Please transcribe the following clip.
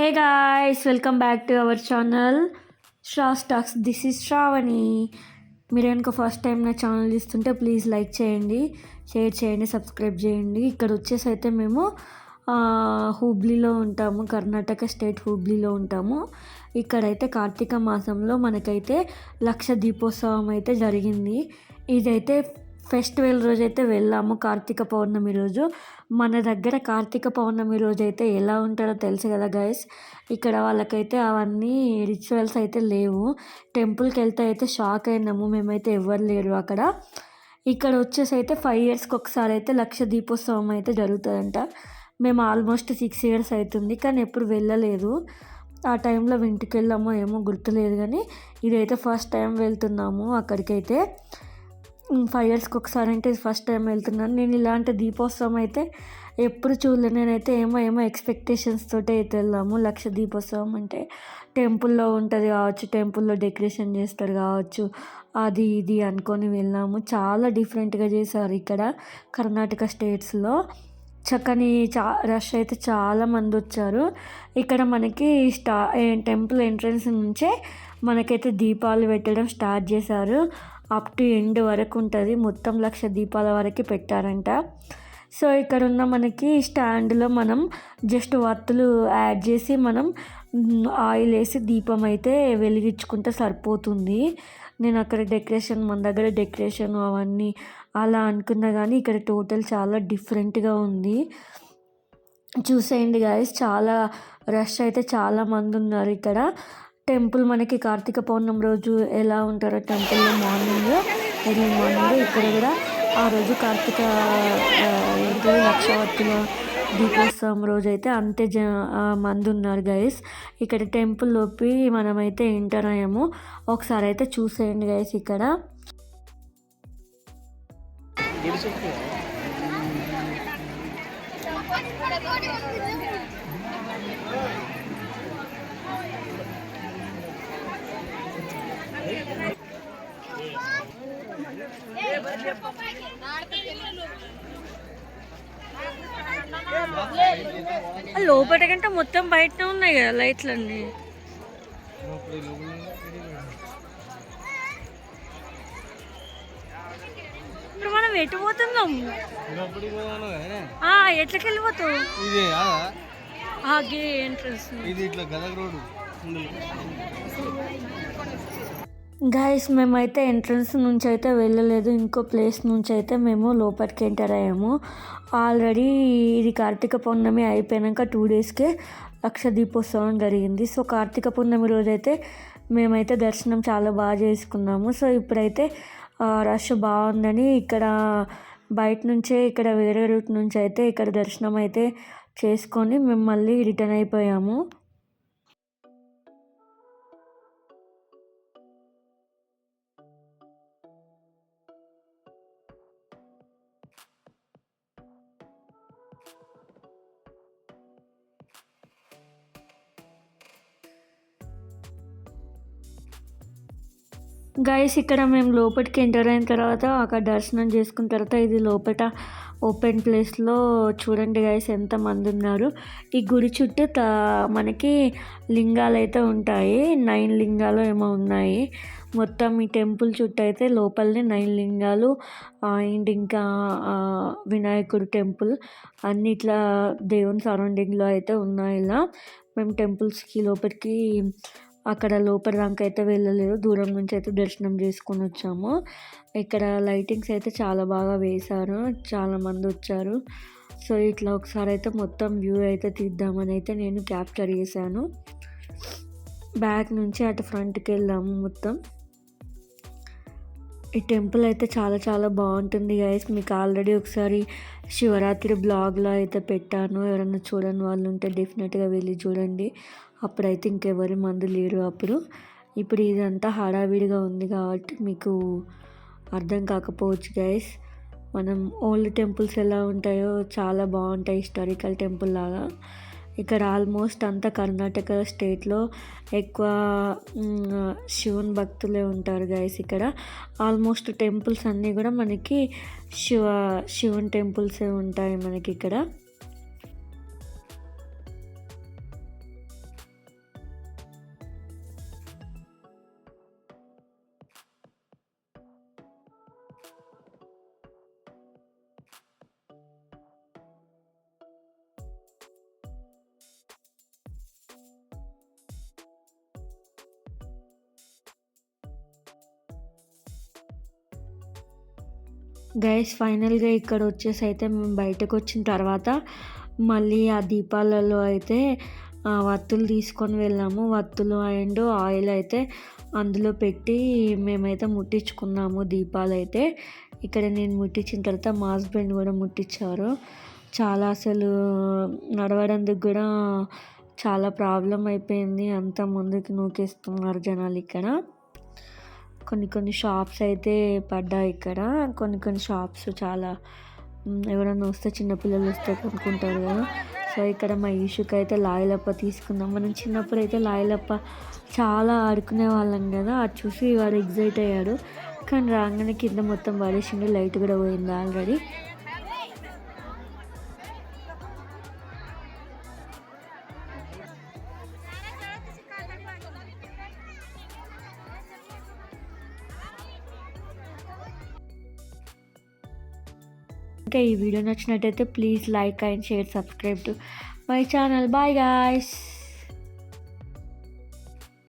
Hey guys welcome back to our channel శ్రా stocks this is Shravani మీరు కనుక first time నా ఛానల్ చూస్తుంటే ప్లీజ్ లైక్ చేయండి షేర్ చేయండి సబ్స్క్రైబ్ చేయండి. ఇక్కడ వచ్చేసి అయితే మేము హూబ్లీలో ఉంటాము కర్ణాటక స్టేట్ హూబ్లీలో ఉంటాము. ఇక్కడైతే కార్తీక మాసంలో మనకైతే లక్ష దీపోత్సవం అయితే జరిగింది. ఇదైతే ఫెస్టివల్ రోజు అయితే వెళ్ళాము. కార్తీక పౌర్ణమి రోజు. మన దగ్గర కార్తీక పౌర్ణమి రోజు అయితే ఎలా ఉంటారో తెలుసు కదా గైస్ ఇక్కడ వాళ్ళకైతే అవన్నీ రిచువల్స్ అయితే లేవు. టెంపుల్కి వెళ్తే అయితే షాక్ అయినాము. మేమైతే ఎవరు లేరు అక్కడ. ఇక్కడ వచ్చేసి అయితే ఫైవ్ ఇయర్స్కి ఒకసారి అయితే లక్ష దీపోత్సవం అయితే జరుగుతుందంట. మేము ఆల్మోస్ట్ సిక్స్ ఇయర్స్ అవుతుంది కానీ ఎప్పుడు వెళ్ళలేదు. ఆ టైంలో ఇంటికి వెళ్ళామో ఏమో గుర్తులేదు కానీ ఇదైతే ఫస్ట్ టైం వెళ్తున్నాము అక్కడికైతే. ఫైవ్ ఇయర్స్కి ఒకసారి అంటే ఫస్ట్ టైం వెళ్తున్నాను. నేను ఇలాంటి దీపోత్సవం అయితే ఎప్పుడు చూడలేదు. నేనైతే ఏమో ఏమో ఎక్స్పెక్టేషన్స్ తోటే అయితే వెళ్ళాము లక్ష దీపోత్సవం అంటే టెంపుల్లో ఉంటుంది కావచ్చు టెంపుల్లో డెకరేషన్ చేస్తారు కావచ్చు అది ఇది అనుకొని వెళ్ళాము. చాలా డిఫరెంట్గా చేశారు ఇక్కడ కర్ణాటక స్టేట్స్లో చక్కని చా రష్ అయితే చాలా మంది వచ్చారు. ఇక్కడ మనకి స్టా టెంపుల్ ఎంట్రన్స్ నుంచే మనకైతే దీపాలు పెట్టడం స్టార్ట్ చేశారు. అప్ టు ఎండ్ వరకు ఉంటుంది. మొత్తం లక్ష దీపాల వరకు పెట్టారంట. సో ఇక్కడ ఉన్న మనకి స్టాండ్లో మనం జస్ట్ వత్తులు యాడ్ చేసి మనం ఆయిల్ వేసి దీపం అయితే వెలిగించుకుంటే సరిపోతుంది. నేను అక్కడ డెకరేషన్ మన దగ్గర డెకరేషన్ అవన్నీ అలా అనుకున్నా కానీ ఇక్కడ టోటల్ చాలా డిఫరెంట్గా ఉంది. చూసేయండి గాయస్ చాలా రష్ అయితే చాలా మంది ఉన్నారు ఇక్కడ. టెంపుల్ మనకి కార్తీక పౌర్ణమి రోజు ఎలా ఉంటారో టెంపుల్లో మార్నింగ్ ఎర్లీ మార్నింగ్ ఇక్కడ కూడా ఆ రోజు కార్తీక ఏంటి దీపోత్సవం రోజు అయితే అంతే జ మంది ఉన్నారు గైస్ ఇక్కడ టెంపుల్ లోపి మనమైతే ఎంటర్ అయ్యాము. ఒకసారి అయితే చూసేయండి గైస్ ఇక్కడ. లోపల కంటే మొత్తం బయటనే ఉన్నాయి కదా లైట్లు అన్నీ ఇప్పుడు మనం ఎటు పోతున్నాం? ఆ, ఎట్లకి ఇది గే ఎంట్రన్స్. ఇది ఇట్లా గదగ రోడ్డు. గాయస్ మేమైతే ఎంట్రన్స్ నుంచి అయితే వెళ్ళలేదు. ఇంకో ప్లేస్ నుంచి అయితే మేము లోపలికి ఎంటర్ అయ్యాము. ఆల్రెడీ ఇది కార్తీక పౌర్ణమి అయిపోయాక టూ డేస్కే లక్ష దీపోత్సవం జరిగింది. సో కార్తీక పౌర్ణమి రోజైతే మేమైతే దర్శనం చాలా బాగా చేసుకున్నాము. సో ఇప్పుడైతే రష్ బాగుందని ఇక్కడ బయట నుంచే ఇక్కడ వేరే రూట్ నుంచి అయితే ఇక్కడ దర్శనం అయితే చేసుకొని మేము మళ్ళీ రిటర్న్ అయిపోయాము. గైస్ ఇక్కడ మేము లోపలికి ఎంటర్ అయిన తర్వాత అక్కడ దర్శనం చేసుకున్న తర్వాత ఇది లోపల ఓపెన్ ప్లేస్లో చూడండి గైస్ ఎంత మంది ఉన్నారు. ఈ గుడి చుట్టూ త మనకి లింగాలు అయితే ఉంటాయి. నైన్ లింగాలు ఏమో ఉన్నాయి. మొత్తం ఈ టెంపుల్ చుట్టూ అయితే లోపలనే నైన్ లింగాలు అండ్ ఇంకా వినాయకుడు టెంపుల్ అన్ని ఇట్లా దేవుని సరౌండింగ్లో అయితే ఉన్నాయి ఇలా. మేము టెంపుల్స్కి లోపలికి అక్కడ లోపల దాకా అయితే వెళ్ళలేదు. దూరం నుంచి అయితే దర్శనం చేసుకొని వచ్చాము. ఇక్కడ లైటింగ్స్ అయితే చాలా బాగా వేశారు. చాలా మంది వచ్చారు. సో ఇట్లా ఒకసారి అయితే మొత్తం వ్యూ అయితే తీద్దామని అయితే నేను క్యాప్చర్ చేశాను. బ్యాక్ నుంచి అటు ఫ్రంట్కి వెళ్ళాము మొత్తం. ఈ టెంపుల్ అయితే చాలా చాలా బాగుంటుంది గైస్ మీకు ఆల్రెడీ ఒకసారి శివరాత్రి బ్లాగ్లో అయితే పెట్టాను. ఎవరైనా చూడని వాళ్ళు ఉంటే డెఫినెట్గా వెళ్ళి చూడండి. అప్పుడైతే ఇంకెవరి మందు లేరు అప్పుడు. ఇప్పుడు ఇదంతా హడావిడిగా ఉంది కాబట్టి మీకు అర్థం కాకపోవచ్చు గైస్ మనం ఓల్డ్ టెంపుల్స్ ఎలా ఉంటాయో చాలా బాగుంటాయి హిస్టారికల్ టెంపుల్ లాగా. ఇక్కడ ఆల్మోస్ట్ అంతా కర్ణాటక స్టేట్లో ఎక్కువ శివుని భక్తులే ఉంటారు గైస్ ఇక్కడ. ఆల్మోస్ట్ టెంపుల్స్ అన్నీ కూడా మనకి శివ శివుని టెంపుల్సే ఉంటాయి మనకి ఇక్కడ. గైస్ ఫైనల్గా ఇక్కడ వచ్చేసి అయితే మేము బయటకు వచ్చిన తర్వాత మళ్ళీ ఆ దీపాలలో అయితే ఆ, వత్తులు తీసుకొని వెళ్ళాము. వత్తులు అండ్ ఆయిల్ అయితే అందులో పెట్టి మేమైతే ముట్టించుకున్నాము దీపాలు అయితే ఇక్కడ నేను ముట్టించిన తర్వాత మా హస్బెండ్ కూడా ముట్టించారు. చాలా అసలు నడవడానికి కూడా చాలా ప్రాబ్లం అయిపోయింది. అంత ముందుకు నూకేస్తున్నారు జనాలు ఇక్కడ. కొన్ని కొన్ని షాప్స్ అయితే పడ్డాయి ఇక్కడ. కొన్ని కొన్ని షాప్స్ చాలా ఎవరన్నా వస్తే చిన్నపిల్లలు వస్తే కొనుక్కుంటారు కదా. సో ఇక్కడ మా ఈషుకి అయితే లాయలప్ప తీసుకుందాం. మనం చిన్నప్పుడు అయితే లాయలప్ప చాలా ఆడుకునే వాళ్ళం కదా. అది చూసి వాడు ఎగ్జైట్ అయ్యాడు. కానీ రాగానే కింద మొత్తం పడేసిండు లైట్ కూడా పోయింది ఆల్రెడీ. ఇంకా ఈ వీడియో నచ్చినట్టయితే please like and share subscribe to my channel. Bye guys